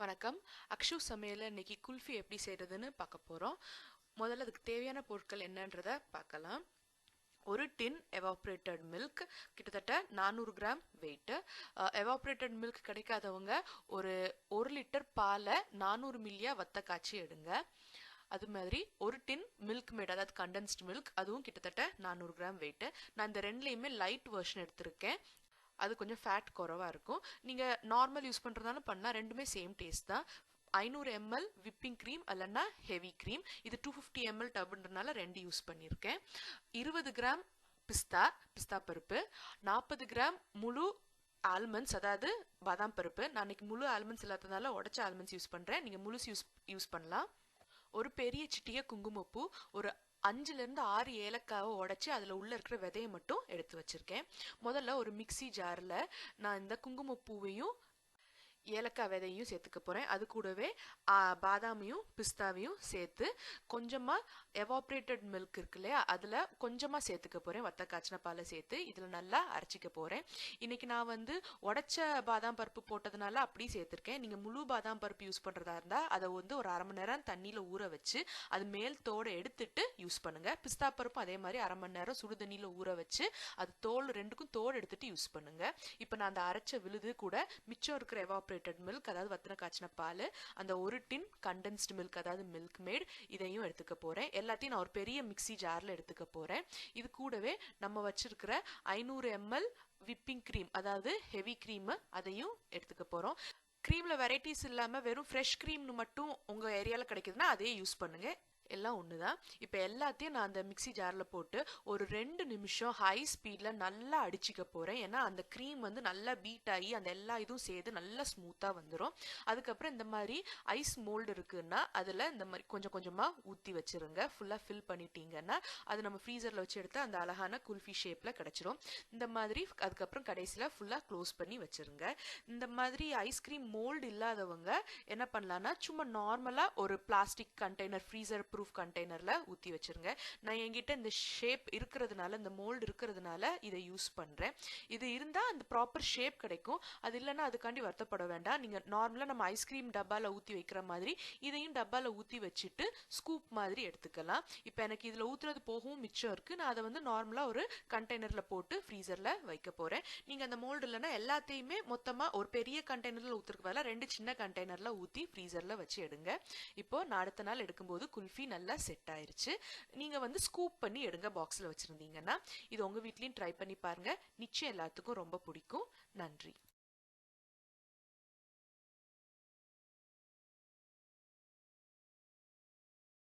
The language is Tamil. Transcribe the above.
வணக்கம். அக்ஷு சமையலில் இன்றைக்கி குல்ஃபி எப்படி செய்கிறதுன்னு பார்க்க போகிறோம் முதல்ல அதுக்கு தேவையான பொருட்கள் என்னன்றதை பார்க்கலாம். ஒரு டின் எவாப்ரேட்டட் மில்க் கிட்டத்தட்ட நானூறு கிராம் வெயிட்டு எவாப்ரேட்டட் மில்க் கிடைக்காதவங்க ஒரு ஒரு லிட்டர் பாலை நானூறு மில்லியா வத்த காய்ச்சி எடுங்க. அது மாதிரி ஒரு டின் மில்க் மேட் அதாவது கண்டென்ஸ்ட் மில்க் அதுவும் கிட்டத்தட்ட நானூறு கிராம் வெயிட்டு நான் இந்த ரெண்டுலேயுமே லைட் வெர்ஷன் எடுத்திருக்கேன். அது கொஞ்சம் ஃபேட் குறவாக இருக்கும். நீங்கள் நார்மல் யூஸ் பண்ணுறதாலும் பண்ணலாம். ரெண்டுமே சேம் டேஸ்ட் தான். ஐநூறு எம்எல் விப்பிங் க்ரீம் இல்லைன்னா ஹெவி க்ரீம் இது டூ ஃபிஃப்டி எம்எல் டப்புன்றனால ரெண்டு யூஸ் பண்ணியிருக்கேன். இருபது கிராம் பிஸ்தா பிஸ்தா பருப்பு. நாற்பது கிராம் முழு ஆல்மண்ட்ஸ் அதாவது பாதாம் பருப்பு. நான் இன்னைக்கு முழு ஆல்மண்ட்ஸ் இல்லாததுனால உடச்ச ஆல்மண்ட்ஸ் யூஸ் பண்ணுறேன் நீங்கள் முழுசு யூஸ் யூஸ் பண்ணலாம். ஒரு பெரிய சிட்டிய குங்குமப்பூ ஒரு அஞ்சுலேருந்து ஆறு ஏலக்காவை உடச்சி அதில் உள்ளே இருக்கிற விதையை மட்டும் எடுத்து வச்சுருக்கேன். முதல்ல ஒரு மிக்சி ஜாரில் நான் இந்த குங்குமப்பூவையும் ஏலக்காய் விதையும் சேர்த்துக்க போகிறேன் அது கூடவே பாதாமையும் பிஸ்தாவையும் சேர்த்து கொஞ்சமாக எவாப்ரேட்டட் மில்க் இருக்கு இல்லையா? அதில் கொஞ்சமாக சேர்த்துக்க போகிறேன் வத்த காய்ச்சின பாலை சேர்த்து இதில் நல்லா அரைச்சிக்க போகிறேன் இன்றைக்கி நான் வந்து உடச்ச பாதாம் பருப்பு போட்டதுனால அப்படியே சேர்த்துருக்கேன். நீங்கள் முழு பாதாம் பருப்பு யூஸ் பண்ணுறதா இருந்தால் அதை வந்து ஒரு அரை மணி நேரம் தண்ணியில் ஊற வச்சு அது மேல் தோடை எடுத்துட்டு யூஸ் பண்ணுங்கள் பிஸ்தா பருப்பும் அதே மாதிரி அரை மணி நேரம் சுடு தண்ணியில் ஊற வச்சு அது தோல் ரெண்டுக்கும் தோடு எடுத்துட்டு யூஸ் பண்ணுங்கள் இப்போ நான் அந்த அரைச்ச விழுது கூட மிச்சம் இருக்கிற எவாப்ரேட் எவாப்ரேட்டட் மில்க் அதாவது வத்தின காய்ச்சின பால் அந்த ஒரு டின் கண்டென்ஸ்டு மில்க் அதாவது மில்க் மேட் இதையும் எடுத்துக்க போகிறேன் எல்லாத்தையும் நான் ஒரு பெரிய மிக்சி ஜாரில் எடுத்துக்க போகிறேன் இது கூடவே நம்ம வச்சிருக்கிற ஐநூறு எம்எல் விப்பிங் க்ரீம் அதாவது ஹெவி க்ரீமு அதையும் எடுத்துக்க போகிறோம் க்ரீமில் வெரைட்டிஸ் இல்லாமல் வெறும் ஃப்ரெஷ் க்ரீம்னு மட்டும் உங்கள் ஏரியாவில் கிடைக்குதுன்னா அதையே யூஸ் பண்ணுங்கள் எல்லாம் ஒன்று தான் இப்போ எல்லாத்தையும் நான் அந்த மிக்சி ஜாரில் போட்டு ஒரு ரெண்டு நிமிஷம் ஹை ஸ்பீடில் நல்லா அடிச்சிக்க போகிறேன் ஏன்னா அந்த க்ரீம் வந்து நல்லா பீட் ஆகி அந்த எல்லா இதுவும் சேர்த்து நல்லா ஸ்மூத்தாக வந்துடும் அதுக்கப்புறம் இந்த மாதிரி ஐஸ் மோல்டு இருக்குன்னா அதில் இந்த மாதிரி கொஞ்சம் கொஞ்சமாக ஊற்றி வச்சுருங்க. ஃபுல்லாக ஃபில் பண்ணிட்டீங்கன்னா அது நம்ம ஃப்ரீசரில் வச்சு எடுத்து அந்த அழகான குல்ஃபி ஷேப்பில் கிடச்சிரும். இந்த மாதிரி அதுக்கப்புறம் கடைசியில் ஃபுல்லாக க்ளோஸ் பண்ணி வச்சுருங்க. இந்த மாதிரி ஐஸ்கிரீம் மோல்டு இல்லாதவங்க என்ன பண்ணலான்னா சும்மா நார்மலாக ஒரு பிளாஸ்டிக் கண்டெய்னர் ஃப்ரீசர் ப்ரூஃப் கண்டெய்னரில் ஊற்றி வச்சுருங்க. நான் என்கிட்ட இந்த ஷேப் இருக்கிறதுனால இந்த மோல்டு இருக்கிறதுனால இதை யூஸ் பண்ணுறேன் இது இருந்தால் அந்த ப்ராப்பர் ஷேப் கிடைக்கும். அது இல்லைன்னா அதுக்காண்டி வருத்தப்பட வேண்டாம். நீங்கள் நார்மலாக நம்ம ஐஸ்கிரீம் டப்பாவில் ஊற்றி வைக்கிற மாதிரி இதையும் டப்பாவில் ஊற்றி வச்சுட்டு ஸ்கூப் மாதிரி எடுத்துக்கலாம். இப்போ எனக்கு இதில் ஊற்றுறது போகவும் மிச்சம் இருக்குது நான் அதை வந்து நார்மலாக ஒரு கண்டெய்னரில் போட்டு ஃப்ரீசரில் வைக்க போகிறேன் நீங்கள் அந்த மோல்டு இல்லைன்னா எல்லாத்தையுமே மொத்தமாக ஒரு பெரிய கண்டெய்னரில் ஊற்றுறதுக்கு பதிலாக ரெண்டு சின்ன கண்டெய்னரில் ஊற்றி ஃப்ரீசரில் வச்சு எடுங்க. இப்போ நான் அடுத்த நாள் எடுக்கும்போது குல்ஃபி நல்லா செட் ஆயிருச்சு. நீங்கள் வந்து ஸ்கூப் பண்ணி எடுங்க பாக்ஸில் வச்சுருந்தீங்கன்னா இது உங்கள் வீட்லேயும் ட்ரை பண்ணி பாருங்கள் நிச்சயம் எல்லாத்துக்கும் ரொம்ப பிடிக்கும். நன்றி.